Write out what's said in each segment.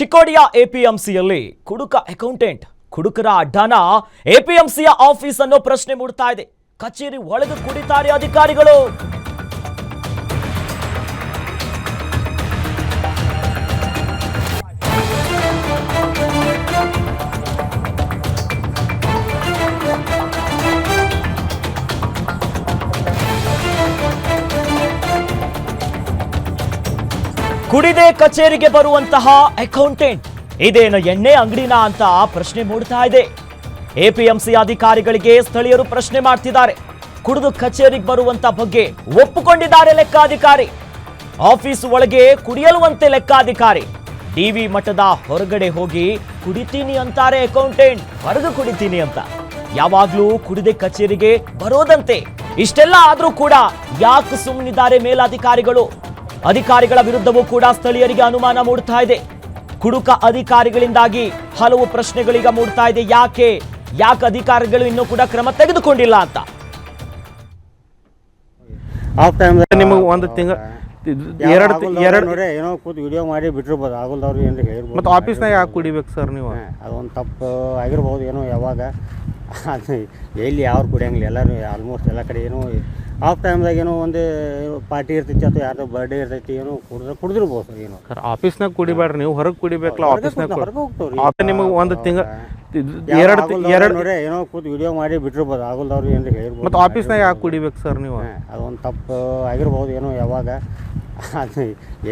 ಚಿಕ್ಕೋಡಿಯ ಎಪಿಎಂಸಿಯಲ್ಲಿ ಕುಡುಕ accountant ಕುಡುಕರ ಅಡ್ಡಾನ ಎಪಿಎಂಸಿಯ office ಅನ್ನು ಪ್ರಶ್ನೆ ಮೂಡ್ತಾ ಇದೆ. ಕಚೇರಿ ಒಳಗೆ ಕುಡಿತಾರೆ ಅಧಿಕಾರಿಗಳು. ಕುಡಿದೆ ಕಚೇರಿಗೆ ಬರುವಂತಹ ಅಕೌಂಟೆಂಟ್. ಇದೇನು ಎಣ್ಣೆ ಅಂಗಡಿನ ಅಂತ ಪ್ರಶ್ನೆ ಮೂಡ್ತಾ ಇದೆ. ಎಪಿಎಂಸಿ ಅಧಿಕಾರಿಗಳಿಗೆ ಸ್ಥಳೀಯರು ಪ್ರಶ್ನೆ ಮಾಡ್ತಿದ್ದಾರೆ. ಕುಡಿದು ಕಚೇರಿಗೆ ಬರುವಂತ ಬಗ್ಗೆ ಒಪ್ಪಿಕೊಂಡಿದ್ದಾರೆ ಲೆಕ್ಕಾಧಿಕಾರಿ. ಆಫೀಸ್ ಒಳಗೆ ಕುಡಿಯಲುವಂತೆ ಲೆಕ್ಕಾಧಿಕಾರಿ. ಡಿವಿ ಮಠದ ಹೊರಗಡೆ ಹೋಗಿ ಕುಡಿತೀನಿ ಅಂತಾರೆ ಅಕೌಂಟೆಂಟ್. ಹೊರಗೆ ಕುಡಿತೀನಿ ಅಂತ. ಯಾವಾಗ್ಲೂ ಕುಡಿದೆ ಕಚೇರಿಗೆ ಬರೋದಂತೆ. ಇಷ್ಟೆಲ್ಲ ಆದ್ರೂ ಕೂಡ ಯಾಕೆ ಸುಮ್ಮನಿದ್ದಾರೆ ಮೇಲಾಧಿಕಾರಿಗಳು? ಅಧಿಕಾರಿಗಳ ವಿರುದ್ಧವೂ ಕೂಡ ಸ್ಥಳೀಯರಿಗೆ ಅನುಮಾನ ಮೂಡ್ತಾ ಇದೆ. ಕುಡುಕ ಅಧಿಕಾರಿಗಳಿಂದಾಗಿ ಹಲವು ಪ್ರಶ್ನೆಗಳೀಗ ಮೂಡ್ತಾ ಇದೆ. ಯಾಕೆ? ಯಾಕೆ ಅಧಿಕಾರಿಗಳು ಇನ್ನೂ ಕೂಡ ಕ್ರಮ ತೆಗೆದುಕೊಂಡಿಲ್ಲ ಅಂತ? ಆಫ್ ಟೈಮ್ ನಿಮಗೆ ಒಂದು ತಿಂಗಳು ಎರಡು ಎರಡು ಏನೋ ಕೂತ್ ವಿಡಿಯೋ ಮಾಡಿ ಬಿಟ್ಟಿರ್ಬೋದು. ಆಗುಲ್ದವ್ರು ಏನ್ರಿ ಹೇಳಿರ್ಬೋದು ಮತ್ತು ಆಫೀಸ್ನಾಗ ಯಾಕೆ ಕುಡಿಬೇಕು ಸರ್ ನೀವು? ಅದೊಂದು ತಪ್ಪು ಆಗಿರ್ಬೋದು ಏನೋ ಯಾವಾಗ. ಎಲ್ಲಿ ಯಾರು ಕುಡಿಯಂಗಿಲ್ಲ. ಎಲ್ಲರೂ ಆಲ್ಮೋಸ್ಟ್ ಎಲ್ಲ ಕಡೆ ಏನೋ ಆಫ್ ಟೈಮ್ದಾಗ ಏನೋ ಒಂದು ಪಾರ್ಟಿ ಇರ್ತೈತಿ ಅಥವಾ ಯಾರ್ದೋ ಬರ್ಡೇ ಇರ್ತೈತಿ ಏನೋ ಕುಡಿದ್ರೆ ಕುಡಿದಿರ್ಬೋದು ಸರ್ ಏನೋ. ಸರ್ ಆಫೀಸ್ನಾಗ ಕುಡಿಬೇಡ್ರಿ ನೀವು ಹೊರಗೆ ಕುಡಿಬೇಕಲ್ಲ ಆಫೀಸ್ನಾಗ ಹೊರಗೆ ಹೋಗ್ತಾವ್ರಿ. ನಿಮಗೆ ಒಂದು ತಿಂಗಳ ಎರಡು ಎರಡು ನೋಡಿ ಏನೋ ಕೂತು ವಿಡಿಯೋ ಮಾಡಿ ಬಿಟ್ಟಿರ್ಬೋದು ಆಗುಲ್ದವ್ರು ಏನು ಹೇಳಿರ್ಬೋದು ಮತ್ತು ಆಫೀಸ್ನಾಗ ಯಾಕೆ ಕುಡಿಬೇಕು ಸರ್ ನೀವು? ಅದೊಂದು ತಪ್ಪು ಆಗಿರ್ಬೋದು ಏನೋ ಯಾವಾಗ. ಅದು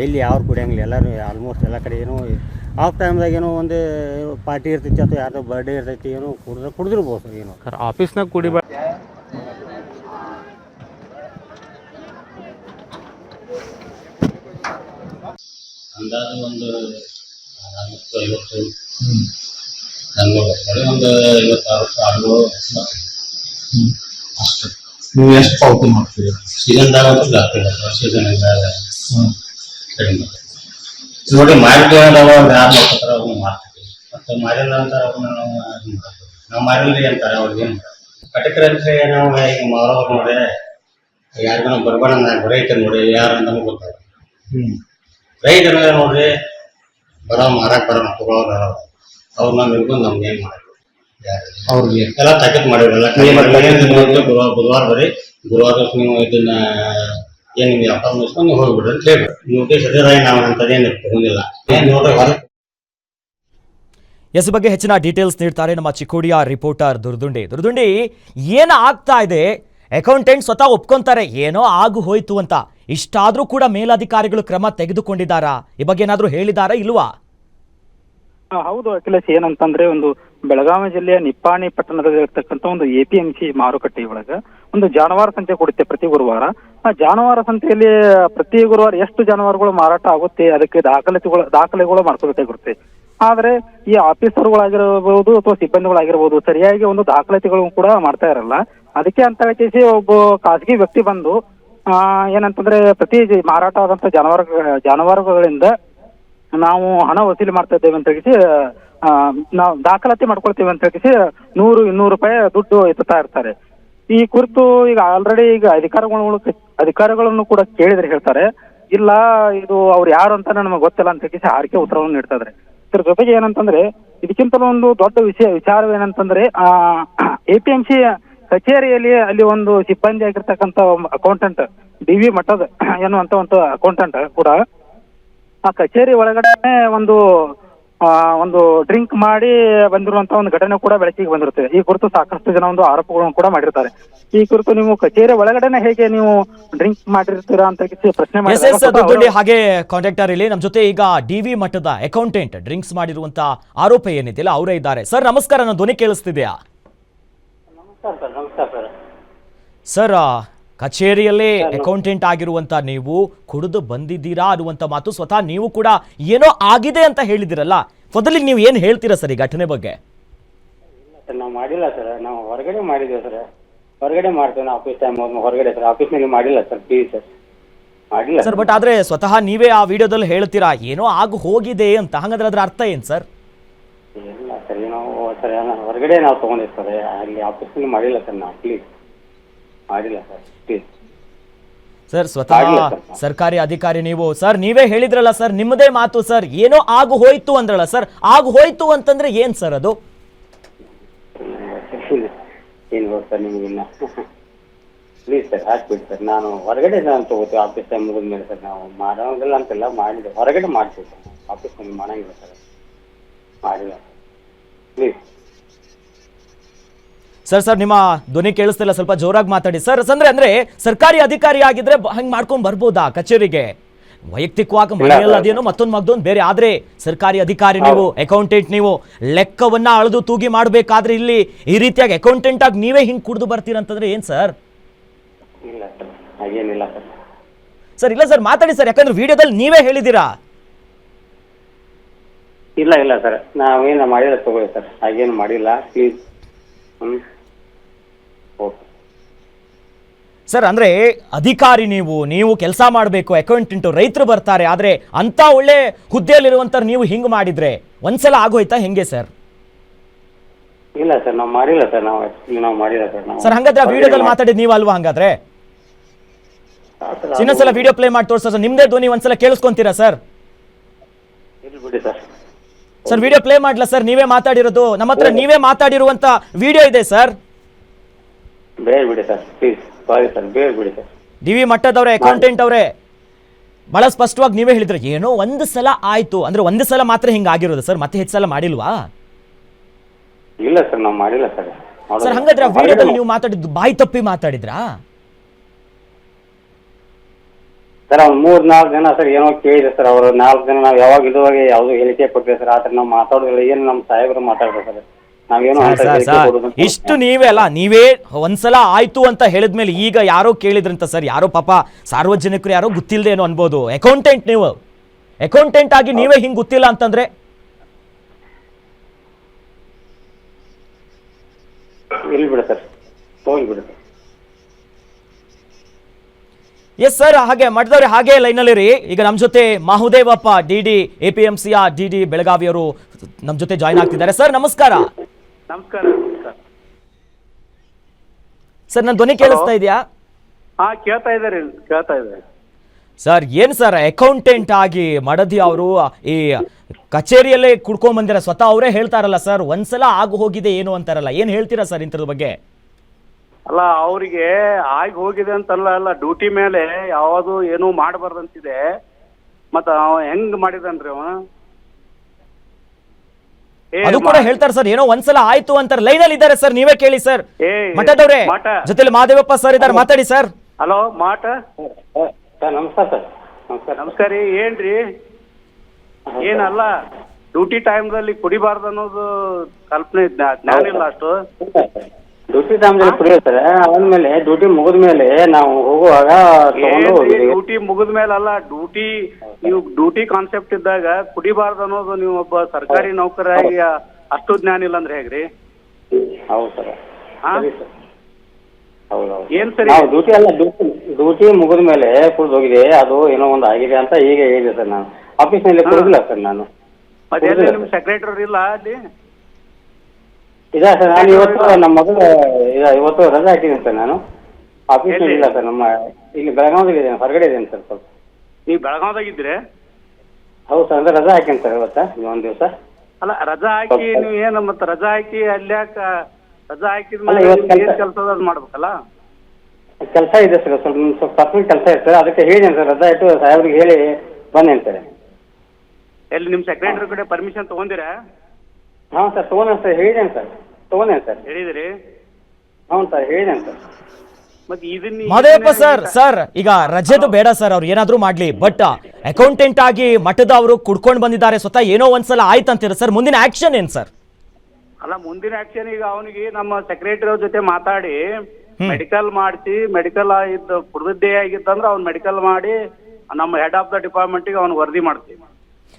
ಎಲ್ಲಿ ಯಾರು ಕುಡಿಯಂಗಿಲ್ಲ ಎಲ್ಲರೂ ಆಲ್ಮೋಸ್ಟ್ ಎಲ್ಲ ಕಡೆ ಏನೋ ಆಫ್ ಟೈಮ್ದಾಗ ಏನೋ ಒಂದು ಪಾರ್ಟಿ ಇರ್ತೈತಿ ಅಥವಾ ಯಾರ್ದೋ ಬರ್ಡೇ ಇರ್ತೈತಿ ಏನೋ ಕುಡಿದ್ರೆ ಕುಡಿದಿರ್ಬೋದು ಸರ್ ಏನೋ. ಸರ್ ಆಫೀಸ್ನಾಗ ಕುಡಿಬೇಡ ಅಂದಾಜು ಒಂದು ನಲವತ್ತು ಐವತ್ತು. ನಲ್ವತ್ತು ವರ್ಷಗಳು ಒಂದು ಐವತ್ತಾರು ಆರು ಅಷ್ಟು. ನೀವು ಎಷ್ಟು ಪಾವತಿ ಮಾಡ್ತೀರಿ? ಸೀಸನ್ದಾಗ ಅಂತೂ ಜಾಸ್ತಿ ಸೀಸನ್ ಇದ್ದಾಗ ಕಡಿಮೆ ನೋಡಿ ಮಾರಿದ ಅದಾವ ಅವ್ರು ಯಾರು ಮಾಡ್ಕೊತಾರ ಅವ್ನು ಮಾಡ್ತೀವಿ ಮತ್ತು ಮಾರಿಲ್ಲ ಅಂತಾರೆ ಅವ್ರನ್ನ ನಾವು ಮಾಡ್ತೀವಿ. ನಾವು ಮಾರಿಲ್ರಿ ಅಂತಾರೆ ಅವ್ರಿಗೆ ಏನು ಕಟಕರಲ್ಲಿ ನಾವು ಈಗ ಮಾರೋರು ನೋಡಿ ಯಾರಿಗೂ ನಾವು ಬರೈತೆ ನೋಡಿ ಯಾರು ಅಂತ ನಮಗೆ ಗೊತ್ತಾಗ ಹ್ಮ್. ರೈತರು ನೋಡ್ರಿ. ಬರೋ ಮಾರಕ್ ಬರೋ ತಗೊಳ್ಳೋರು ಅವ್ರು ನಾವು ಹಿಡ್ಕೊಂಡು ನಮ್ಗೆ ಏನ್ ಮಾಡಬೇಕು ಅವ್ರಿಗೆ. ಎಲ್ಲ ತಕತ್ ಮಾಡಿವ್ರಿ ಎಲ್ಲ ಕೈ ಮಾಡಿ ಗುರುವಾರ ಬುಧವಾರ ಬರೀ ಗುರುವಾರ ದಿವಸ ನೀವು ಇದನ್ನ ಏನ್ ನಿಮ್ಗೆ ವ್ಯಾಪಾರ ಮುಗಿಸ್ಕೊಂಡು ನೀವು ಹೋಗ್ಬಿಡ್ರಿ ಅಂತ ಹೇಳ್ಬಿಡ್ರಿ. ನೀವು ಉದ್ದೇಶ ಅದೇ ನಾವು ಅಂತದೇನು ತಗೊಂಡಿಲ್ಲ ಏನ್ ನೋಡ್ರಿ ಹೊರಗೆ ಎಸ್ ಬಗ್ಗೆ ಹೆಚ್ಚಿನ ಡೀಟೇಲ್ಸ್ ನೀಡ್ತಾರೆ ನಮ್ಮ ಚಿಕ್ಕೋಡಿಯ ರಿಪೋರ್ಟರ್ ದುರ್ದುಂಡಿ. ದುರ್ದುಂಡಿ ಏನಾಗ್ತಾ ಆಗ್ತಾ ಇದೆ? ಅಕೌಂಟೆಂಟ್ ಸ್ವತಃ ಒಪ್ಕೊಂತಾರೆ, ಏನೋ ಆಗು ಹೋಯ್ತು ಅಂತ. ಇಷ್ಟಾದರೂ ಕೂಡ ಮೇಲಾಧಿಕಾರಿಗಳು ಕ್ರಮ ತೆಗೆದುಕೊಂಡಿದ್ದಾರಾ? ಈ ಬಗ್ಗೆ ಏನಾದರೂ ಹೇಳಿದಾರಾ ಇಲ್ವಾ? ಹೌದು ಅಖಿಲೇಶ್, ಏನಂತಂದ್ರೆ ಒಂದು ಬೆಳಗಾವಿ ಜಿಲ್ಲೆಯ ನಿಪ್ಪಾಣಿ ಪಟ್ಟಣದಲ್ಲಿ ಇರತಕ್ಕಂತ ಒಂದು ಎಪಿಎಂಸಿ ಮಾರುಕಟ್ಟೆ ಒಳಗ ಒಂದು ಜಾನುವಾರು ಸಂತೆ ಕೊಡುತ್ತೆ ಪ್ರತಿ ಗುರುವಾರ. ಆ ಜಾನುವಾರು ಸಂತೆಯಲ್ಲಿ ಪ್ರತಿ ಗುರುವಾರ ಎಷ್ಟು ಜಾನುವಾರುಗಳು ಮಾರಾಟ ಆಗುತ್ತೆ, ಅದಕ್ಕೆ ದಾಖಲಾತಿಗಳು, ದಾಖಲೆಗಳು ಮಾಡ್ಕೋಬೇಕಾಗಿರುತ್ತೆ ಆದ್ರೆ ಈ ಆಫೀಸರ್ಗಳಾಗಿರಬಹುದು ಅಥವಾ ಸಿಬ್ಬಂದಿಗಳಾಗಿರ್ಬೋದು ಸರಿಯಾಗಿ ಒಂದು ದಾಖಲಾತಿಗಳು ಕೂಡ ಮಾಡ್ತಾ ಇರಲ್ಲ. ಅದಕ್ಕೆ ಅಂತ ಹೇಳಿ ಒಬ್ಬ ಖಾಸಗಿ ವ್ಯಕ್ತಿ ಬಂದು, ಆ, ಏನಂತಂದ್ರೆ ಪ್ರತಿ ಮಾರಾಟ ಆದಂತ ಜಾನುವಾರು, ಜಾನುವಾರುಗಳಿಂದ ನಾವು ಹಣ ವಸೂಲಿ ಮಾಡ್ತಾ ಇದ್ದೇವೆ ಅಂತ ಹೇಳಿ ನಾವು ದಾಖಲಾತಿ ಮಾಡ್ಕೊಳ್ತೇವೆ ಅಂತ ಹೇಳಿ ನೂರು, ಇನ್ನೂರು ರೂಪಾಯಿ ದುಡ್ಡು ಎತ್ತುತ್ತಾ ಇರ್ತಾರೆ. ಈ ಕುರಿತು ಈಗ ಆಲ್ರೆಡಿ ಈಗ ಅಧಿಕಾರಿಗಳು, ಅಧಿಕಾರಿಗಳನ್ನು ಕೂಡ ಕೇಳಿದ್ರೆ ಹೇಳ್ತಾರೆ, ಇಲ್ಲ ಇದು ಅವ್ರು ಯಾರು ಅಂತ ನಮಗೆ ಗೊತ್ತಿಲ್ಲ ಅಂತ ಹೇಳಿ ಆರ್ಕೆ ಉತ್ತರವನ್ನು ನೀಡ್ತಾ ಇದ್ದಾರೆ ಇದ್ರ ಜೊತೆಗೆ ಏನಂತಂದ್ರೆ, ಇದಕ್ಕಿಂತಲೂ ಒಂದು ದೊಡ್ಡ ವಿಷಯ, ವಿಚಾರವೇನಂತಂದ್ರೆ, ಆ, ಎ ಪಿ ಎಂ ಸಿ ಕಚೇರಿಯಲ್ಲಿ ಅಲ್ಲಿ ಒಂದು ಸಿಬ್ಬಂದಿ ಆಗಿರ್ತಕ್ಕಂತ ಅಕೌಂಟೆಂಟ್ ಡಿ ವಿ ಮಠದ ಎನ್ನುವಂತ ಒಂದು ಅಕೌಂಟೆಂಟ್ ಕೂಡ ಆ ಕಚೇರಿ ಒಳಗಡೆ ಒಂದು ಆ, ಒಂದು ಡ್ರಿಂಕ್ ಮಾಡಿ ಬಂದಿರುವಂತ ಒಂದು ಘಟನೆ ಕೂಡ ಬೆಳಕಿಗೆ ಬಂದಿರುತ್ತೆ. ಈ ಕುರಿತು ಸಾಕಷ್ಟು ಜನ ಒಂದು ಆರೋಪಗಳನ್ನು ಕೂಡ ಮಾಡಿರ್ತಾರೆ. ಈ ಕುರಿತು ನೀವು ಕಚೇರಿ ಒಳಗಡೆನೆ ಹೇಗೆ ನೀವು ಡ್ರಿಂಕ್ ಮಾಡಿರ್ತೀರಾ ಅಂತ ಪ್ರಶ್ನೆ ಹಾಗೆ ಕಾಂಟ್ಯಾಕ್ಟರ್ ಇಲ್ಲಿ. ನಮ್ಮ ಜೊತೆ ಈಗ ಡಿ ವಿ ಮಟ್ಟದ ಅಕೌಂಟೆಂಟ್ ಡ್ರಿಂಕ್ಸ್ ಮಾಡಿರುವಂತ ಆರೋಪ ಏನಿದೆಯಲ್ಲ ಅವರೇ ಇದ್ದಾರೆ. ಸರ್ ನಮಸ್ಕಾರ ನಾನು ಧ್ವನಿ ಕೇಳಿಸ್ತಿದ್ಯಾ? ಸರ್ ಕಚೇರಿಯಲ್ಲಿ ಸರ್. ಸರ್ ಕಚೇರಿಯಲ್ಲೇ ಅಕೌಂಟೆಂಟ್ ಆಗಿರುವಂತ ನೀವು ಕುಡಿದು ಬಂದಿದ್ದೀರಾ ಅನ್ನುವಂತ ಮಾತು ಸ್ವತಃ ನೀವು ಕೂಡ ಏನೋ ಆಗಿದೆ ಅಂತ ಹೇಳಿದಿರಲ್ಲ. ಮೊದಲಿಗೆ ನೀವು ಏನು ಹೇಳ್ತೀರಾ ಸರ್ ಈ ಘಟನೆ ಬಗ್ಗೆ? ಸರ್ ನಾವು ಮಾಡಿಲ್ಲ ಸರ್. ನಾವು ಹೊರಗಡೆ ಮಾಡಿದ್ದೇವೆ ಸರ್. ಹೊರಗಡೆ ಮಾಡ್ತೇವೆ ನಾವು ಆಫೀಸ್ ಟೈಮ್ ಹೊರಗಡೆ ಸರ್. ಆಫೀಸ್ನಲ್ಲಿ ಮಾಡಿಲ್ಲ ಸರ್ ಪ್ಲೀಸ್ ಸರ್. ಮಾಡಿಲ್ಲ ಸರ್ ಬಟ್ ಆದ್ರೆ ಸ್ವತಃ ನೀವೇ ಆ ವಿಡಿಯೋದಲ್ಲಿ ಹೇಳ್ತೀರಾ ಏನೋ ಆಗು ಹೋಗಿದೆ ಅಂತ. ಹಾಗಾದ್ರೆ ಅದ್ರ ಅರ್ಥ ಏನ್ ಸರ್? ಇಲ್ಲ ಸರ್ ನಾವು ಸರ್ ನಾನು ಹೊರಗಡೆ ನಾವು ತೊಗೊಂಡಿದ್ದು ಸರ್. ಅಲ್ಲಿ ಆಫೀಸಲ್ಲಿ ಮಾಡಿಲ್ಲ ಸರ್ ನಾವು ಪ್ಲೀಸ್ ಮಾಡಿಲ್ಲ ಸರ್ ಪ್ಲೀಸ್ ಸರ್ ಸ್ವತಃ ಸರ್. ಸರ್ಕಾರಿ ಅಧಿಕಾರಿ ನೀವು ಸರ್ ನೀವೇ ಹೇಳಿದ್ರಲ್ಲ ಸರ್ ನಿಮ್ಮದೇ ಮಾತು ಸರ್ ಏನೋ ಆಗು ಹೋಯ್ತು ಅಂದ್ರಲ್ಲ ಸರ್ ಆಗು ಹೋಯ್ತು ಅಂತಂದ್ರೆ ಏನ್ ಸರ್ ಅದು? ಏನು ಗೊತ್ತಾ ಪ್ಲೀಸ್ ಸರ್ ಹಾಕ್ಬಿಡಿ ಸರ್. ನಾನು ಹೊರಗಡೆ ನಾನು ತಗೋತೀವಿ ಆಫೀಸ್ ಟೈಮ್ ಮುಗಿದ ಮೇಲೆ ಸರ್ ನಾವು ಮಾಡೋಂಗಿಲ್ಲ ಅಂತೆಲ್ಲ ಮಾಡಿದ್ದೆ ಹೊರಗಡೆ ಮಾಡ್ತೀವಿ ಸರ್ ಆಫೀಸ್ನಲ್ಲಿ ಮಾಡಂಗಿಲ್ಲ ಸರ್. ಪ್ಲೀಸ್ ಸರ್ ಸರ್ ನಿಮ್ಮ ಧ್ವನಿ ಕೇಳಿಸ್ತಿಲ್ಲ ಸ್ವಲ್ಪ ಜೋರಾಗಿ ಮಾತಾಡಿ. ಸರ್ ಅಂದ್ರೆ ಅಂದ್ರೆ ಸರ್ಕಾರಿ ಅಧಿಕಾರಿ ಆಗಿದ್ರೆ ಹಂಗ್ ಮಾಡ್ಕೊಂಡ್ ಬರ್ಬೋದಾ ಕಚೇರಿಗೆ? ವೈಯಕ್ತಿಕವಾಗಿ ಮನೆಯಲ್ಲಿ ಅದೇನೋ ಮತ್ತೊಂದು ಮಗ್ದೊಂದು ಬೇರೆ ಆದ್ರೆ ಸರ್ಕಾರಿ ಅಧಿಕಾರಿ ನೀವು ಅಕೌಂಟೆಂಟ್ ನೀವು ಲೆಕ್ಕವನ್ನ ಅಳೆದು ತೂಗಿ ಮಾಡ್ಬೇಕಾದ್ರೆ ಇಲ್ಲಿ ಈ ರೀತಿಯಾಗಿ ಅಕೌಂಟೆಂಟ್ ಆಗಿ ನೀವೇ ಹಿಂಗ್ ಕುಡಿದು ಬರ್ತೀರಂತಂದ್ರೆ ಏನ್ ಸರ್ ಇಲ್ಲ ಸರ್ ಹಾಗೇನಿಲ್ಲ ಸರ್ ಸರ್ ಇಲ್ಲ ಸರ್ ಮಾತಾಡಿ ಸರ್ ಯಾಕಂದ್ರೆ ವಿಡಿಯೋದಲ್ಲಿ ನೀವೇ ಹೇಳಿದ್ದೀರಾ? ಇಲ್ಲ ಇಲ್ಲ ಸರ್. ನಾವೇನು ಮಾಡಿಲ್ಲ ತಗೊಳ್ಳಿ ಸರ್. ಹಾಗೇನು ಮಾಡಿಲ್ಲ. ಪ್ಲೀಸ್ ಹ್ಞೂ ಓಕೆ ಸರ್ ಅಂದ್ರೆ ಅಧಿಕಾರಿ ನೀವು ನೀವು ಕೆಲಸ ಮಾಡಬೇಕು ಅಕೌಂಟೆಂಟ್ ರೈತರು ಬರ್ತಾರೆ ಆದ್ರೆ ಅಂತ ಒಳ್ಳೆ ಹುದ್ದೆಯಲ್ಲಿರುವಂತ ನೀವು ಹಿಂಗ್ ಮಾಡಿದ್ರೆ ಒಂದ್ಸಲ ಆಗೋಯ್ತಾ ಹೆಂಗೆ ಸರ್? ಇಲ್ಲ ಸರ್ ನಾವು ಮಾಡಿಲ್ಲ ಸರ್. ನಾವು ಮಾಡಿಲ್ಲ ಸರ್. ನಾವು ಸರ್ ಹಂಗಾದ್ರೆ ಆ ವಿಡಿಯೋದಲ್ಲಿ ಮಾತಾಡಿದ್ ನೀವು ಅಲ್ವಾ ಹಂಗಾದ್ರೆ? ಇನ್ನೊಂದ್ಸಲ ವಿಡಿಯೋ ಪ್ಲೇ ಮಾಡಿ ತೋರ್ಸ ಸರ್. ನಿಮ್ದೇ ಧ್ವನಿ ಒಂದ್ಸಲ ಕೇಳಿಸ್ಕೊಂತೀರಾ ಸರ್? ಬಿಡಿ ಸರ್. ಸರ್ ವಿಡಿಯೋ ಪ್ಲೇ ಮಾಡ್ಲಾ ಸರ್ ನೀವೇ ಮಾತಾಡಿರೋದು. ನಮ್ಮ ಹತ್ರ ನೀವೇ ಮಾತಾಡಿರುವಂತ ವಿಡಿಯೋ ಇದೆ ಸರ್ ಬೇಡ ಬಿಡಿ ಸರ್ ಪ್ಲೀಸ್ ಸಾರಿ ಸರ್ ಬೇಡ ಬಿಡಿ ಸರ್ ಡಿ ವಿ ಮಟ್ಟದವ್ರೆ ಅಕೌಂಟೆಂಟ್ ಅವರೇ ಬಹಳ ಸ್ಪಷ್ಟವಾಗಿ ನೀವೇ ಹೇಳಿದ್ರೆ ಏನೋ ಒಂದು ಸಲ ಆಯ್ತು. ಅಂದ್ರೆ ಒಂದು ಸಲ ಮಾತ್ರ ಹಿಂಗ ಆಗಿರೋದು ಸರ್ ಮತ್ತೆ ಹೆಚ್ಚು ಸಲ ಮಾಡಿಲ್ವಾ? ಇಲ್ಲ ಸರ್ ನಾವು ಮಾಡಿಲ್ಲ ಸರ್ ಸರ್ ಹಂಗಾದ್ರೆ ಆ ವಿಡಿಯೋದಲ್ಲಿ ನೀವು ಮಾತಾಡಿದ್ದು ಬಾಯಿ ತಪ್ಪಿ ಮಾತಾಡಿದ್ರಾ? ಸರ್ ಅವ್ನು ಮೂರ್ ನಾಲ್ಕು ಜನ ಸರ್ ಏನೋ ಕೇಳಿದೆ ಸರ್ ಅವರು. ನಾಲ್ಕು ಜನ ನಾವು ಯಾವಾಗ ಇದುವಾಗ ಯಾವ್ದು ಹೇಳಿಕೆ ಕೊಟ್ಟಿದೆ ಸರ್. ಆದ್ರೆ ನಾವು ಮಾತಾಡೋದಿಲ್ಲ. ಏನು ನಮ್ಮ ಸಾಹೇಬರು ಮಾತಾಡ್ತಾರೆ ಸರ್. ನಾವೇನು ಸರ್, ಅಂತ ಸರ್, ಹೇಳಿಕೆ ಸರ್, ಕೊಡೋದು ಅಂತ ಇಷ್ಟು ನೀವೇ ಅಲ್ಲ ನೀವೇ ಒಂದ್ಸಲ ಆಯ್ತು ಅಂತ ಹೇಳಿದ್ಮೇಲೆ ಈಗ ಯಾರೋ ಕೇಳಿದ್ರಂತ ಸರ್. ಯಾರೋ ಪಾಪ ಸಾರ್ವಜನಿಕರು ಯಾರೋ ಗೊತ್ತಿಲ್ಲದೆ ಏನೋ ಅನ್ಬೋದು. ಅಕೌಂಟೆಂಟ್ ನೀವು. ಅಕೌಂಟೆಂಟ್ ಆಗಿ ನೀವೇ ಹಿಂಗ್ ಗೊತ್ತಿಲ್ಲ ಅಂತಂದ್ರೆ? ಇಲ್ಲಿ ಬಿಡಿ ಸರ್. ಹೋಗಿ ಬಿಡಿ ಸರ್. ಎಸ್ ಸರ್ ಹಾಗೆ ಮಠದವ್ರೆ ಹಾಗೆ ಲೈನಲ್ಲಿರಿ ಈಗ ನಮ್ಮ ಜೊತೆ Mahadevappa D D A P M ಸಿಯ ಡಿ ಡಿ ಬೆಳಗಾವಿಯವರು ನಮ್ಮ ಜೊತೆ ಜಾಯ್ನ್ ಆಗ್ತಿದ್ದಾರೆ. ಸರ್ ನಮಸ್ಕಾರ. ನಮಸ್ಕಾರ ನಮಸ್ಕಾರ. ಸರ್ ನನ್ನ ಧ್ವನಿ ಕೇಳಿಸ್ತಾ ಇದೆಯಾ? ಹಾ ಕೇಳ್ತಾ ಇದ್ದಾರೆ ಕೇಳ್ತಾ ಇದ್ದಾರೆ. ಸರ್ ಏನ್ ಸರ್ ಅಕೌಂಟೆಂಟ್ ಆಗಿ ಮಡದಿ ಅವರು ಈ ಕಚೇರಿಯಲ್ಲೇ ಕುಡ್ಕೊಂಡ್ ಬಂದಿರ ಸ್ವತಃ ಅವರೇ ಹೇಳ್ತಾರಲ್ಲ ಸರ್ ಒಂದ್ಸಲ ಆಗು ಹೋಗಿದೆ ಏನು ಅಂತಾರಲ್ಲ ಏನ್ ಹೇಳ್ತೀರಾ ಸರ್ ಇಂಥದ್ರ ಬಗ್ಗೆ? ಅಲ್ಲ ಅವರಿಗೆ ಆಗಿ ಹೋಗಿದೆ ಅಂತಲ್ಲ ಅಲ್ಲ ಡ್ಯೂಟಿ ಮೇಲೆ ಯಾವುದು ಏನೂ ಮಾಡಬಾರ್ದಂತಿದೆ. ಮತ್ತ ಅವ ಹೆಂಗ್ ಮಾಡಿದನ್ರಿ ಅವ? ಏ, ಅದು ಕೂಡ ಹೇಳ್ತಾರೆ ಸರ್ ಏನೋ ಒಂದ್ಸಲ ಆಯ್ತು ಅಂತಾರೆ. ಲೈನಲ್ಲಿ ಇದ್ದಾರೆ ಸರ್ ನೀವೇ ಕೇಳಿ ಸರ್. ಏ, ಮಠದವ್ರೆ ಮಠ. ಜೊತೆಲಿ ಮಹಾದೇವಪ್ಪ ಸರ್ ಇದ್ದಾರೆ ಮಾತಾಡಿ ಸರ್. ಹಲೋ ಮಾಟ ಸರ್ ನಮಸ್ಕಾರ ಸರ್. ನಮಸ್ಕಾರ ನಮಸ್ಕಾರ ರೀ ಏನ್ರಿ? ಏನಲ್ಲ ಡ್ಯೂಟಿ ಟೈಮ್ದಲ್ಲಿ ಕುಡಿಬಾರ್ದು ಅನ್ನೋದು ಕಲ್ಪನೆ ಜ್ಞಾ- ಜ್ಞಾನ ಇಲ್ಲ ಅಷ್ಟು. ಡ್ಯೂಟಿ ಟೈಮ್ದಲ್ಲಿ ಫ್ರೀ ಇರ್ತಾರೆ ಆದ್ಮೇಲೆ ಡ್ಯೂಟಿ ಮುಗಿದ ಮೇಲೆ ನಾವು ಹೋಗುವಾಗ ತಗೊಂಡು ಹೋಗಿದ್ದೀವಿ ಡ್ಯೂಟಿ ಮುಗಿದ ಮೇಲೆ ಅಲ್ಲ ಡ್ಯೂಟಿ ನೀವು ಡ್ಯೂಟಿ ಕಾನ್ಸೆಪ್ಟ್ ಇದ್ದಾಗ ಕುಡಿಬಾರ್ದು ಅನ್ನೋದು ನೀವು ಒಬ್ಬ ಸರ್ಕಾರಿ ನೌಕರಾಗಿ ಅಷ್ಟು ಜ್ಞಾನ ಇಲ್ಲ ಅಂದ್ರೆ ಹೇಗ್ರಿ? ಹೌದು ಸರ್. ಹಾ? ಸರಿ ಸರ್. ಹೌದು ಹೌದು. ಏನ್ ಸರಿ? ನಾವು ಡ್ಯೂಟಿ ಅಲ್ಲ ಡ್ಯೂಟಿ ಡ್ಯೂಟಿ ಮುಗಿದ ಮೇಲೆ ಕುಡಿದು ಹೋಗಿದೆ ಅದು ಏನೋ ಒಂದು ಆಗಿದೆ ಅಂತ ಈಗ ಹೇಳಿದೆ ಸರ್ ನಾನು. ಆಫೀಸ್ನಲ್ಲಿ ಕುಡಿದಿಲ್ಲ ಸರ್ ನಾನು. ಮತ್ತೆ ಎಲ್ಲಿ ನಿಮ್ ಸೆಕ್ರೆಟರಿ ಇಲ್ಲ ಅಲ್ಲಿ? ಇದೆ ಸರ್ ನಾನು ಇವತ್ತು ನಮ್ಮ ಮಗಳು ಇದೆ ಇವತ್ತು ರಜೆ ಹಾಕಿದ್ದೀನಿ ಸರ್ ನಾನು. ಆಫೀಸ್ ಇಲ್ಲ ಸರ್ ನಮ್ಮ ಇಲ್ಲಿ ಬೆಳಗಾವಿಯಲ್ಲಿ ಇದ್ದೇನೆ ಹೊರಗಡೆ ಇದ್ದೇನೆ ಸರ್ ಸ್ವಲ್ಪ. ನೀವು ಬೆಳಗಾವ್ದಾಗ ಇದ್ರೆ ಹೌದು ಸರ್ ಅಂದ್ರೆ ರಜೆ ಹಾಕೀನಿ ಸರ್ ಇವತ್ತ ಒಂದು ದಿವಸ. ಅಲ್ಲ ರಜಾ ಹಾಕಿ ನೀವು ಏನು ಮತ್ತೆ ರಜಾ ಹಾಕಿ ಅಲ್ಯಾಕ ರಜಾ ಹಾಕಿದ ಅಲ್ಲ, ಮೇಲೆ ಏನ್ ಕೆಲ್ಸ- ಕೆಲಸ ಅದ್ ಮಾಡ್ಬೇಕಲ್ಲ? ಕೆಲಸ ಇದೆ ಸರ್ ಸ್ವಲ್ಪ ನಿಮ್ಗೆ ಸ್ವಲ್ಪ ಪರ್ಸನಲ್ ಕೆಲಸ ಇದೆ ಸರ್ ಅದಕ್ಕೆ ಹೇಳಿ ಸರ್ ರಜಾ ಇಟ್ಟು ಸಾಹೇಬ್ರಿಗೆ ಹೇಳಿ ಬಂದೇನೆ ಸರ್ ಎಲ್ಲಿ ನಿಮ್ ಸೆಕ್ರೆಟರಿ ಕಡೆ ಪರ್ಮಿಷನ್ ತಗೊಂಡಿರಾ? ಹಾಂ ಸರ್ ತೊಗೊಂಡೇನೆ ಸರ್ ಹೇಳಿದ್ದೇನೆ ಸರ್ ತೊಗೊಂಡೇನೆ ಸರ್. ಹೇಳಿದ್ರಿ. ಹ್ಞೂ ಸರ್ ಹೇಳಿದ್ದೇನೆ ಸರ್ ಮತ್ತೆ ಇದನ್ನ ಮಹದೇವಪ್ಪ ಸರ್ ಸರ್ ಈಗ ರಜೆದು ಬೇಡ ಸರ್ ಅವ್ರು ಏನಾದ್ರೂ ಮಾಡ್ಲಿ ಬಟ್ ಅಕೌಂಟೆಂಟ್ ಆಗಿ ಮಠದ ಅವರು ಕುಡ್ಕೊಂಡು ಬಂದಿದ್ದಾರೆ ಸ್ವತಃ ಏನೋ ಒಂದ್ಸಲ ಆಯ್ತಂತೀರ ಸರ್? ಮುಂದಿನ ಆಕ್ಷನ್ ಏನ್ ಸರ್? ಅಲ್ಲ ಮುಂದಿನ ಆಕ್ಷನ್ ಈಗ ಅವನಿಗೆ ನಮ್ಮ ಸೆಕ್ರೆಟರಿ ಅವ್ರ ಜೊತೆ ಮಾತಾಡಿ ಮೆಡಿಕಲ್ ಮಾಡಿಸಿ ಮೆಡಿಕಲ್ ಇದ್ದ ಕುಡ್ದದ್ದೇ ಆಗಿತ್ತಂದ್ರೆ ಅವ್ನು ಮೆಡಿಕಲ್ ಮಾಡಿ ನಮ್ಮ ಹೆಡ್ ಆಫ್ ದ ಡಿಪಾರ್ಟ್ಮೆಂಟಿಗೆ ಅವ್ನು ವರದಿ ಮಾಡ್ತೀವಿ.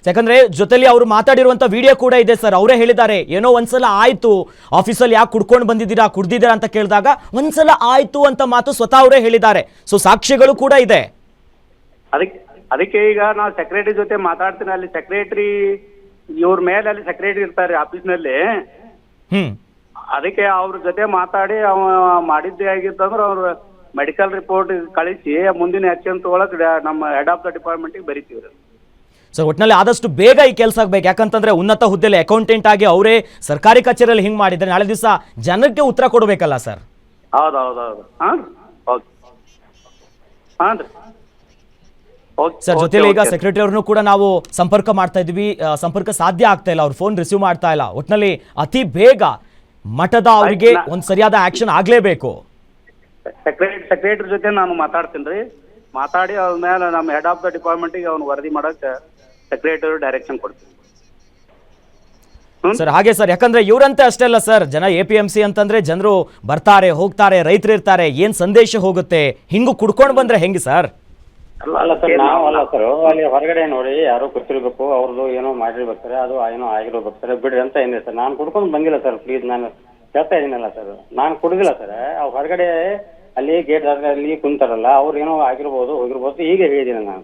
ಯಾಕಂದ್ರೆ ಜೊತೆಲಿ ಅವರು ಮಾತಾಡಿರುವಂತ ವಿಡಿಯೋ ಕೂಡ ಇದೆ ಸರ್. ಅವರೇ ಹೇಳಿದ್ದಾರೆ ಏನೋ ಒಂದ್ಸಲ ಆಯ್ತು ಆಫೀಸಲ್ಲಿ ಯಾಕೆ ಕುಡ್ಕೊಂಡು ಬಂದಿದ್ದೀರಾ ಕುಡ್ದಿದ್ದೀರಾ ಅಂತ ಕೇಳಿದಾಗ ಒಂದ್ಸಲ ಆಯ್ತು ಅಂತ ಮಾತು ಸ್ವತಃ ಅವರೇ ಹೇಳಿದ್ದಾರೆ. ಸೊ ಸಾಕ್ಷ್ಯಗಳು ಕೂಡ ಇದೆ. ಅದಕ್ಕೆ ಅದಕ್ಕೆ ಈಗ ನಾವು ಸೆಕ್ರೆಟರಿ ಜೊತೆ ಮಾತಾಡ್ತೀನಿ ಅಲ್ಲಿ ಸೆಕ್ರೆಟರಿ ಇವ್ರ ಮೇಲೆ ಅಲ್ಲಿ ಸೆಕ್ರೆಟರಿ ಇರ್ತಾರೆ ಆಫೀಸ್ನಲ್ಲಿ ಹ್ಮ್. ಅದಕ್ಕೆ ಅವ್ರ ಜೊತೆ ಮಾತಾಡಿ ಅವ ಮಾಡಿದ್ದೇ ಆಗಿತ್ತಂದ್ರೆ ಅವ್ರು ಮೆಡಿಕಲ್ ರಿಪೋರ್ಟ್ ಕಳಿಸಿ ಮುಂದಿನ ಆಕ್ಷನ್ ತಗೊಳಕ್ ನಮ್ಮ ಹೆಡ್ ಆಫ್ ದ ಡಿಪಾರ್ಟ್ಮೆಂಟಿಗೆ ಬರಿತೀವಿ ಸರ್ ಒಟ್ಟಿನಲ್ಲಿ ಆದಷ್ಟು ಬೇಗ ಈ ಕೆಲಸ ಆಗಬೇಕು. ಯಾಕಂತಂದ್ರೆ ಉನ್ನತ ಹುದ್ದೆಯಲ್ಲಿ ಅಕೌಂಟೆಂಟ್ ಆಗಿ ಅವರೇ ಸರ್ಕಾರಿ ಕಚೇರಿಯಲ್ಲಿ ಹಿಂಗೆ ಮಾಡಿದ್ರೆ ನಾಳೆ ದಿವಸ ಜನಕ್ಕೆ ಉತ್ತರ ಕೊಡಬೇಕಲ್ಲ ಸರ್? ಹೌದು ಹೌದು ಹೌದು ಹಾಂ? ಓಕೆ. ಹಾಂ ರೀ ಓಕೆ ಸರ್ ಜೊತೆಲಿ ಈಗ ಸೆಕ್ರೆಟರಿ ಅವ್ರನ್ನು ಕೂಡ ನಾವು ಸಂಪರ್ಕ ಮಾಡ್ತಾ ಇದ್ವಿ ಸಂಪರ್ಕ ಸಾಧ್ಯ ಆಗ್ತಾ ಇಲ್ಲ. ಅವ್ರ ಫೋನ್ ರಿಸೀವ್ ಮಾಡ್ತಾ ಇಲ್ಲ. ಒಟ್ಟಿನಲ್ಲಿ ಅತಿ ಬೇಗ ಮಠದ ಅವರಿಗೆ ಒಂದು ಸರಿಯಾದ ಆಕ್ಷನ್ ಆಗ್ಲೇಬೇಕು. ಸೆಕ್ರೆಟರಿ ಸೆಕ್ರೆಟರಿ ಜೊತೆ ನಾನು ಮಾತಾಡ್ತೀನಿ ರೀ. ಮಾತಾಡಿ ಅವ್ರ ಮೇಲೆ ನಮ್ಮ ಹೆಡ್ ಆಫ್ ದ ಡಿಪಾರ್ಟ್ಮೆಂಟಿಗೆ ಅವ್ನು ವರದಿ ಮಾಡಕ್ಕೆ ಸೆಕ್ರೆಟರಿ ಡೈರೆಕ್ಷನ್ ಕೊಡ್ತೀನಿ. ಹ್ಮ್? ಸರ್ ಹಾಗೆ ಸರ್ ಯಾಕಂದ್ರೆ ಇವರಂತೆ ಅಷ್ಟೇ ಅಲ್ಲ ಸರ್ ಜನ ಎ ಪಿ ಎಂ ಸಿ ಅಂತಂದ್ರೆ ಜನರು ಬರ್ತಾರೆ ಹೋಗ್ತಾರೆ ರೈತರು ಇರ್ತಾರೆ ಏನ್ ಸಂದೇಶ ಹೋಗುತ್ತೆ? ಹಿಂಗು ಕುಡ್ಕೊಂಡು ಬಂದ್ರೆ ಹೆಂಗೆ ಸರ್? ಅಲ್ಲ ಅಲ್ಲ ಸರ್ ನಾವು ಅಲ್ಲ ಸರ್ ಅಲ್ಲಿ ಹೊರಗಡೆ ನೋಡಿ ಯಾರು ಗೊತ್ತಿರ್ಬೇಕು ಅವ್ರದ್ದು ಏನೋ ಮಾಡಿರ್ಬೇಕು ಸರ್ ಅದು ಏನೋ ಆಗಿರ್ಬೇಕು ಸರ್ ಬಿಡ್ರಿ ಅಂತ ಏನಿದೆ ಸರ್. ನಾನು ಕುಡ್ಕೊಂಡು ಬಂದಿಲ್ಲ ಸರ್ ಪ್ಲೀಸ್ ನಾನು ಕೇಳ್ತಾ ಇದ್ದೀನಲ್ಲ ಸರ್. ನಾನು ಕುಡ್ದಿಲ್ಲ ಸರ್ ಅವ್ರು ಹೊರಗಡೆ ಅಲ್ಲಿ ಗೇಟ್ ಅಲ್ಲಿ ಕುಂತಾರಲ್ಲ ಅವ್ರು ಏನೋ ಆಗಿರ್ಬೋದು ಹೋಗಿರ್ಬೋದು ಹೀಗೆ ಹೇಳಿದ್ದೀನಿ ನಾನು.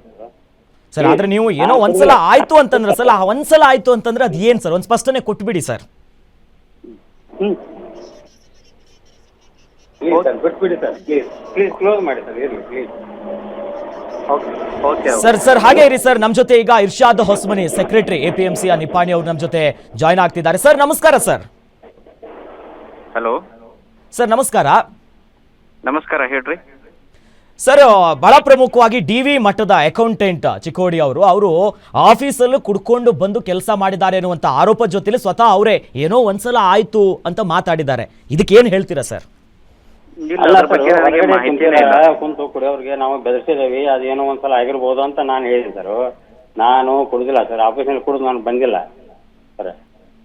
ಸರ್ ಆದ್ರೆ ನೀವು ಏನೋ ಒಂದ್ಸಲ ಆಯ್ತು ಅಂತಂದ್ರೆ ಸಲ ಆ ಒಂದ್ಸಲ ಆಯ್ತು ಅಂತಂದ್ರೆ ಅದ್ ಏನ್ ಸರ್? ಒಂದ್ ಸ್ಪಷ್ಟನೆ ಕೊಟ್ಬಿಡಿ ಸರ್. ಪ್ಲೀಸ್ ಸರ್ ಬಿಟ್ಬಿಡಿ ಸರ್. ಪ್ಲೀಸ್ ಪ್ಲೀಸ್ ಕ್ಲೋಸ್ ಮಾಡಿ ಸರ್ ಇರಲಿ please okay okay. Sir sir ಹಾಗೆ ಇರಿ ಸರ್. ನಮ್ ಜೊತೆ ಈಗ Irshad Hosmani secretary A P M C Nipani ಅವರು ನಮ್ ಜೊತೆ ಜಾಯ್ನ್ ಆಗ್ತಿದ್ದಾರೆ. ಸರ್ ನಮಸ್ಕಾರ ಸರ್. ಹಲೋ. ಸರ್ ನಮಸ್ಕಾರ. ನಮಸ್ಕಾರ ಹೇಳ್ರಿ. ಸರ್ ಬಹಳ ಪ್ರಮುಖವಾಗಿ ಡಿ ವಿ ಮಠದ ಅಕೌಂಟೆಂಟ್ ಚಿಕ್ಕೋಡಿ ಅವರು. ಅವರು ಆಫೀಸಲ್ಲೂ ಕುಡ್ಕೊಂಡು ಬಂದು ಕೆಲಸ ಮಾಡಿದ್ದಾರೆ ಅನ್ನುವಂಥ ಆರೋಪ ಜೊತೆಲಿ ಸ್ವತಃ ಅವರೇ ಏನೋ ಒಂದ್ಸಲ ಆಯ್ತು ಅಂತ ಮಾತಾಡಿದ್ದಾರೆ. ಇದಕ್ಕೆ ಏನ್ ಹೇಳ್ತೀರಾ ಸರ್? ಕುಂತು ಕುಡಿಯೋರಿಗೆ ನಾವು ಬೆದರಿಸಿದೇವಿ ಅದೇನೋ ಒಂದ್ಸಲ ಆಗಿರ್ಬೋದು ಅಂತ ನಾನು ಹೇಳಿದೆ ಸರ್. ನಾನು ಕುಡಿದಿಲ್ಲ ಸರ್ ಆಫೀಸ್ನಲ್ಲಿ ಕುಡಿದು ನಾನು ಬಂದಿಲ್ಲ ಸರ್.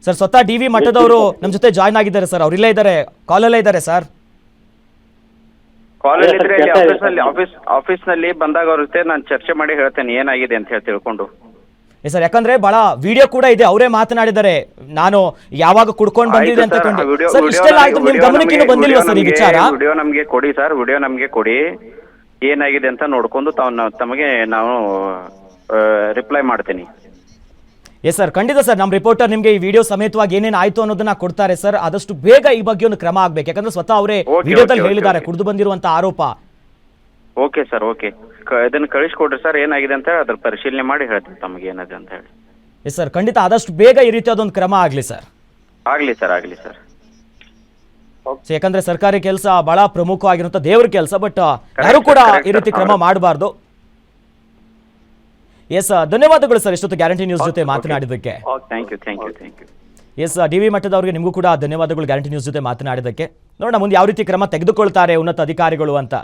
ಸರ್ ಸ್ವತಃ ಡಿ ವಿ ಮಠದವರು ನಮ್ಮ ಜೊತೆ ಜಾಯ್ನ್ ಆಗಿದ್ದಾರೆ ಸರ್. ಅವ್ರಿಲ್ಲೇ ಇದಾರೆ ಇದ್ದಾರೆ ಕಾಲಲ್ಲೇ ಇದ್ದಾರೆ ಸರ್. ಕಾಲೇಜ್ ಇದ್ರೆ ಕೆಲ್ಸ ಆಫೀಸ್ನಲ್ಲಿ ಆಫೀಸ್ ಆಫೀಸ್ನಲ್ಲಿ ಬಂದಾಗ ಅವ್ರ ಜೊತೆ ನಾನು ಚರ್ಚೆ ಮಾಡಿ ಹೇಳ್ತೇನೆ ಏನಾಗಿದೆ ಅಂತ ಹೇಳಿ ತಿಳ್ಕೊಂಡು. ಸರ್ ಯಾಕಂದ್ರೆ ಬಹಳ ವಿಡಿಯೋ ಕೂಡ ಇದೆ ಅವರೇ ಮಾತನಾಡಿದ್ದಾರೆ. ನಾನು ಯಾವಾಗ ಕುಡ್ಕೊಂಡು ಬಂದಿದೆ ಅಂತ ಕಂಡು ಸರ್ ಇಷ್ಟೆಲ್ಲ ಆಯ್ತು ನಿಮ್ ಗಮನಕ್ಕೆ ಇನ್ನೂ ಬಂದಿಲ್ವಾ ಸರ್ ಈ ವಿಚಾರ? ವಿಡಿಯೋ ನಮ್ಗೆ ಕೊಡಿ ಸರ್ ವಿಡಿಯೋ ನಮ್ಗೆ ಕೊಡಿ. ಏನಾಗಿದೆ ಅಂತ ನೋಡ್ಕೊಂಡು ತಾವ್ ತಮಗೆ ನಾವು ರಿಪ್ಲೈ ಮಾಡ್ತೀನಿ. ಎಸ್ ಸರ್ ಖಂಡಿತ ಸರ್ ನಮ್ಮ ರಿಪೋರ್ಟರ್ ನಿಮಗೆ ಈ ವಿಡಿಯೋ ಸಮೇತವಾಗಿ ಏನೇನು ಆಯ್ತು ಅನ್ನೋದನ್ನ ಕೊಡ್ತಾರೆ ಸರ್ ಆದಷ್ಟು ಬೇಗ ಈ ಬಗ್ಗೆ ಒಂದು ಕ್ರಮ ಆಗ್ಬೇಕು. ಯಾಕಂದ್ರೆ ಸ್ವತಃ ಅವರೇ ವಿಡಿಯೋದಲ್ಲಿ ಹೇಳಿದ್ದಾರೆ. ಕುಡಿದು ಬಂದಿರುವಂತ ಆರೋಪ. ಓಕೆ ಸರ್ ಓಕೆ ಇದನ್ನ ಕಳಿಸ್ಕೊಡ್ರಿ ಸರ್ ಏನಾಗಿದೆ ಅಂತ ಹೇಳಿ ಅದ್ರ ಪರಿಶೀಲನೆ ಮಾಡಿ ಹೇಳ್ತೀನಿ ತಮಗೆ ಏನಿದೆ ಅಂತ ಹೇಳಿ. ಎಸ್ ಸರ್ ಖಂಡಿತ ಆದಷ್ಟು ಬೇಗ ಈ ರೀತಿ ರೀತಿಯಾದೊಂದು ಕ್ರಮ ಆಗಲಿ ಸರ್ ಆಗ್ಲಿ ಸರ್ ಆಗ್ಲಿ ಸರ್ ಯಾಕಂದ್ರೆ ಸರ್ಕಾರಿ ಕೆಲಸ ಬಹಳ ಪ್ರಮುಖವಾಗಿರುವಂತ ದೇವ್ರ ಕೆಲಸ ಬಟ್ ಯಾರು ಕೂಡ ಈ ರೀತಿ ಕ್ರಮ ಮಾಡಬಾರ್ದು. ಎಸ್ ಧನ್ಯವಾದಗಳು ಸರ್ ಇಷ್ಟೊತ್ತು ಗ್ಯಾರಂಟಿ ನ್ಯೂಸ್ ಜೊತೆ ಮಾತನಾಡಿದ್ದಕ್ಕೆ. Thank you thank you thank you S D V ಮಟ್ಟದವರಿಗೆ ನಿಮಗೂ ಕೂಡ ಧನ್ಯವಾದಗಳು ಗ್ಯಾರಂಟಿ ನ್ಯೂಸ್ ಜೊತೆ ಮಾತನಾಡಿದ್ದಕ್ಕೆ. ನೋಡೋಣ ಮುಂದೆ ಯಾವ ರೀತಿ ಕ್ರಮ ತೆಗೆದುಕೊಳ್ತಾರೆ ಉನ್ನತ ಅಧಿಕಾರಿಗಳು ಅಂತ.